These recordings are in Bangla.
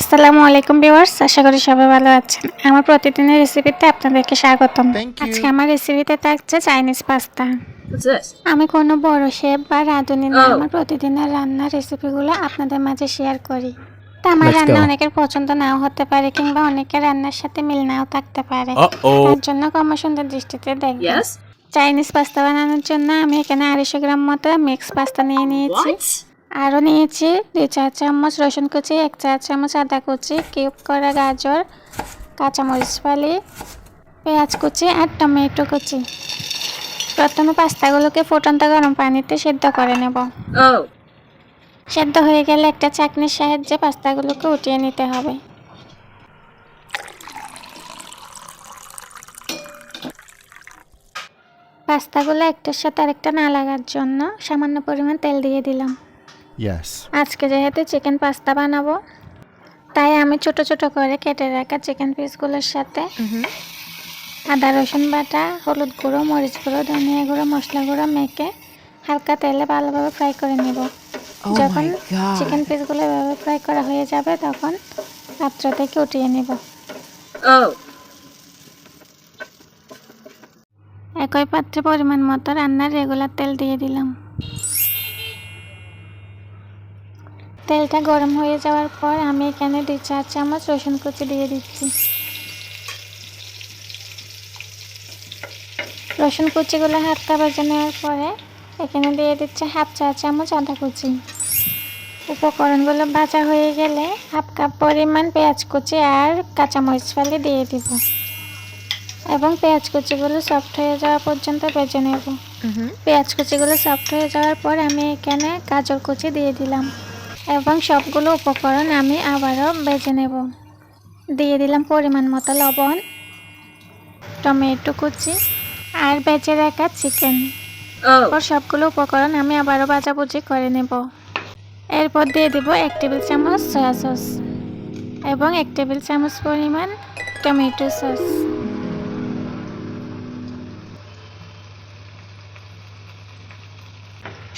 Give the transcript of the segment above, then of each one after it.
আসসালামু আলাইকুম ভিউয়ার্স আশা করি সবাই ভালো আছেন। আমার প্রতিদিনের রেসিপিতে আপনাদেরকে স্বাগতম। আজকে আমার রেসিপিতে থাকছে চাইনিজ পাস্তা আমি কোনো বড় শেফ বা রাঁধুনি না Oh. আমার প্রতিদিনের রান্নার রেসিপিগুলো আপনাদের মাঝে শেয়ার করি। তা আমার রান্না অনেকের পছন্দ নাও হতে পারে কিংবা অনেকের রান্নার সাথে মিল নাও থাকতে পারে. তার জন্য কম সুন্দর দৃষ্টিতে দেখবেন। চাইনিজ পাস্তা বানানোর জন্য আমি এখানে আড়াইশো গ্রাম মতো মিক্স পাস্তা নিয়ে নিয়েছি? আরও নিয়েছি দুই চা চামচ রসুন কুচি এক চা চামচ আদা কুচি কিউব করা গাজর কাঁচামরিচ ফালি পেঁয়াজ কুচি আর টমেটো কুচি। প্রথমে পাস্তাগুলোকে ফুটন্ত গরম পানিতে সেদ্ধ করে নেব। সেদ্ধ হয়ে গেলে একটা চাকনির সাহায্যে পাস্তাগুলোকে উঠিয়ে নিতে হবে। পাস্তাগুলো একটার সাথে আরেকটা না লাগার জন্য সামান্য পরিমাণ তেল দিয়ে দিলাম. আজকে যেহেতু চিকেন পাস্তা বানাবো তাই আমি ছোট ছোট করে কেটে রাখা চিকেন পিসগুলোর সাথে আদা রসুন বাটা হলুদ গুঁড়ো মরিচ গুঁড়ো ধনিয়া গুঁড়ো মশলা গুঁড়ো মেখে হালকা তেলে ভালোভাবে ফ্রাই করে নেব। যখন চিকেন পিসগুলো এভাবে ফ্রাই করা হয়ে যাবে তখন পাত্র থেকে উঠিয়ে নেব। Oh, একই পাত্রে পরিমাণ মতো রান্নার রেগুলার তেল দিয়ে দিলাম। তেলটা গরম হয়ে যাওয়ার পর আমি এখানে দুই চার চামচ রসুন কুচি দিয়ে দিচ্ছি। রসুন কুচিগুলো হালকা ভেজে নেওয়ার পরে এখানে দিয়ে দিচ্ছে হাফ চা চামচ আদা কুচি। উপকরণগুলো ভাজা হয়ে গেলে হাফ কাপ পরিমাণ পেঁয়াজ কুচি আর কাঁচামরিচ ফালি দিয়ে দিব। এবং পেঁয়াজ কুচিগুলো সফট হয়ে যাওয়া পর্যন্ত ভেজে নেব। পেঁয়াজ কুচিগুলো সফট হয়ে যাওয়ার পর আমি এখানে গাজর কুচি দিয়ে দিলাম। এবং সবগুলো উপকরণ আমি আবারও ভেজে নেব। দিয়ে দিলাম পরিমাণ মতো লবণ টমেটো কুচি আর বেজে রাখা চিকেন। এরপর সবগুলো উপকরণ আমি আবারও ভাজাভুজি করে নেব। এরপর দিয়ে দেব এক টেবিল চামচ সয়া সস এবং এক টেবিল চামচ পরিমাণ টমেটো সস।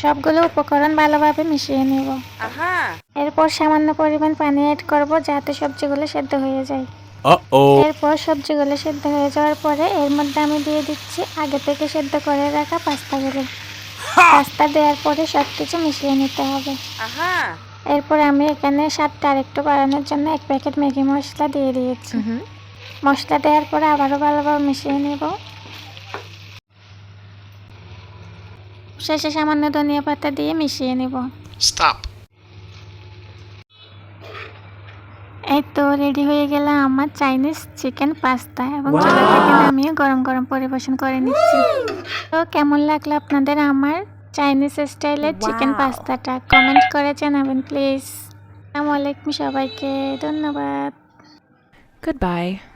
সবগুলো উপকরণ ভালোভাবে মিশিয়ে নেব। এরপর সামান্য পরিমাণ পানি অ্যাড করব যাতে সবজিগুলো সেদ্ধ হয়ে যায়। এরপর সবজিগুলো সেদ্ধ হয়ে যাওয়ার পরে এর মধ্যে আমি দিয়ে দিচ্ছি আগে থেকে সেদ্ধ করে রাখা পাস্তাগুলো। পাস্তা দেওয়ার পরে সব কিছু মিশিয়ে নিতে হবে। এরপর আমি এখানে স্বাদটা আরেকটু বাড়ানোর জন্য এক প্যাকেট ম্যাগি মশলা দিয়ে দিয়েছি। মশলা দেওয়ার পরে আবারও ভালোভাবে মিশিয়ে নেব। শেষে সামান্য ধনিয়া পাতা দিয়ে মিশিয়ে নেব। Stop. এই তো রেডি হয়ে গেল আমার চাইনিজ চিকেন পাস্তা এবং চুলা থেকে নামিয়ে গরম গরম পরিবেশন করে নিচ্ছি। তো কেমন লাগল আপনাদের আমার চাইনিজ স্টাইলের চিকেন পাস্তাটা কমেন্ট করে জানাবেন প্লিজ আসসালামু আলাইকুম সবাইকে ধন্যবাদ। Goodbye.